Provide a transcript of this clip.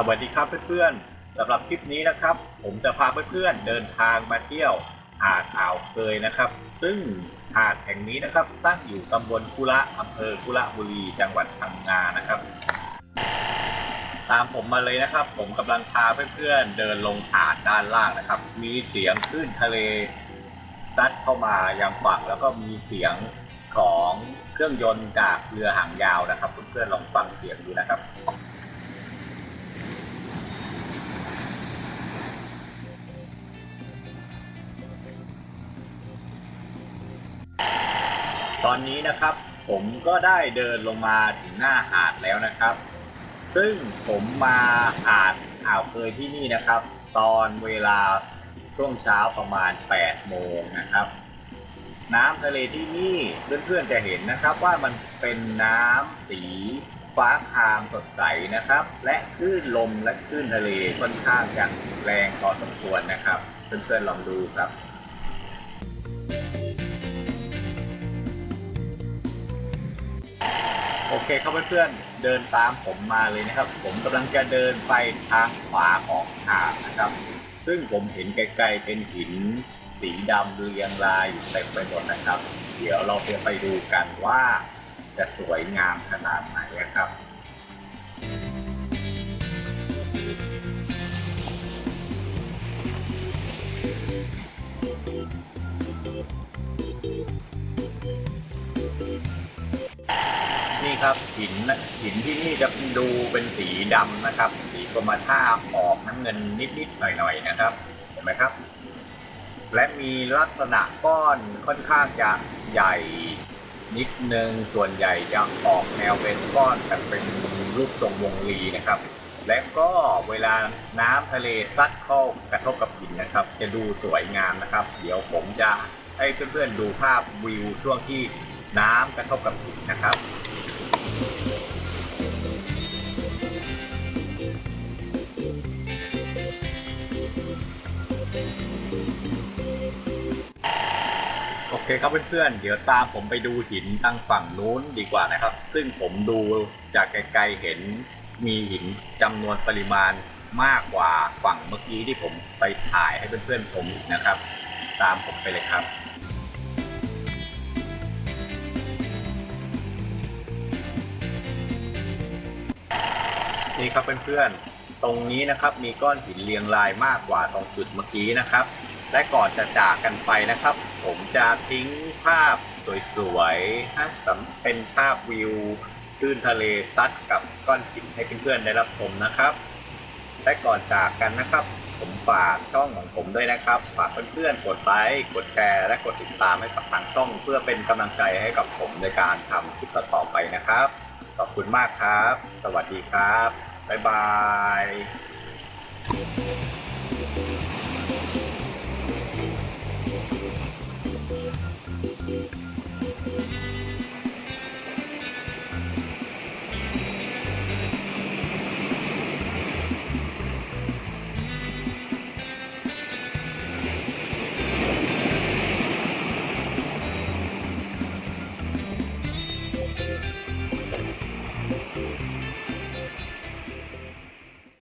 สวัสดีครับเพื่อนๆสำหรับคลิปนี้นะครับ ผมจะพาเพื่อนๆเดินทางมาเที่ยวหาดอ่าวเคยนะครับ ซึ่งหาดแห่งนี้นะครับ ตั้งอยู่ตำบลกุระอำเภอกุระบุรีจังหวัดพังงานะครับ ตามผมมาเลยนะครับ ผมกำลังพาเพื่อนๆเดินลงหาดด้านล่างนะครับ มีเสียงคลื่นทะเลซัดเข้ามายังฝั่งแล้วก็มีเสียงของเครื่องยนต์จากเรือหางยาวนะครับ เพื่อนๆลอง อนนี้นะครับ ผมก็ได้เดินลงมาถึงหน้าหาดแล้วนะครับ ซึ่งผมมาหาดอ่าวเคยที่นี่นะครับ ตอนเวลาช่วงเช้าประมาณ 8 โมงนะครับ น้ำทะเลที่นี่เพื่อนๆจะเห็นนะครับว่ามันเป็นน้ำสีฟ้าครามสดใสนะครับ และคลื่นลมและคลื่นทะเลค่อนข้างจะแรงพอสมควรนะครับ เพื่อนๆลองดูครับ เคครับเพื่อนๆเดินตามผมมาเลยนะครับ ผมกำลังจะเดินไปทางขวาของหาดนะครับ ซึ่งผมเห็นไกลๆเป็นหินสีดำเรียงรายอยู่เต็มไปหมดนะครับ เดี๋ยวเราไปดูกันว่าจะสวยงามขนาดไหนนะครับ ครับ หินหินที่นี่จะดูเป็นสีดำนะครับ สีกรมท่าออกน้ำเงินนิดๆหน่อยๆนะครับ เห็นไหมครับ และมีลักษณะก้อนค่อนข้างจะใหญ่นิดนึงส่วนใหญ่จะออกแนวเป็นก้อนแบบเป็นรูปทรงวงรีนะครับ และก็เวลาน้ำทะเลซัดเข้ากระทบกับหินนะครับ จะดูสวยงามนะครับ เดี๋ยวผมจะให้เพื่อนๆดูภาพวิวช่วงที่น้ำกระทบกับหินนะครับ โอเคครับเพื่อนๆ เดี๋ยวตามผมไปดูหินตั้งฝั่งนู้นดีกว่านะครับ ซึ่งผมดูจากไกลๆเห็นมีหินจำนวนปริมาณมากกว่าฝั่งเมื่อกี้ที่ผมไปถ่ายให้เพื่อนๆชมนะครับ ตามผมไปเลยครับนี่ครับเพื่อนๆ ตรงนี้นะครับ มีก้อนหินเรียงรายมากกว่าตรงจุดเมื่อกี้นะครับ และก่อนจะจากกันไปนะครับ ผมจะทิ้งภาพสวยๆให้สเป็นภาพวิวคลื่นทะเลซัดกับก้อนหินให้เพื่อนๆได้รับชมนะครับ และก่อนจากกันนะครับ ผมฝากช่องของผมด้วยนะครับ ฝากเพื่อนๆกดไลค์กดแชร์และกดติดตามให้กับทางช่องเพื่อเป็นกำลังใจให้กับผมในการทำคลิปต่อๆไปนะครับ ขอบคุณมากครับ สวัสดีครับ บ๊ายบาย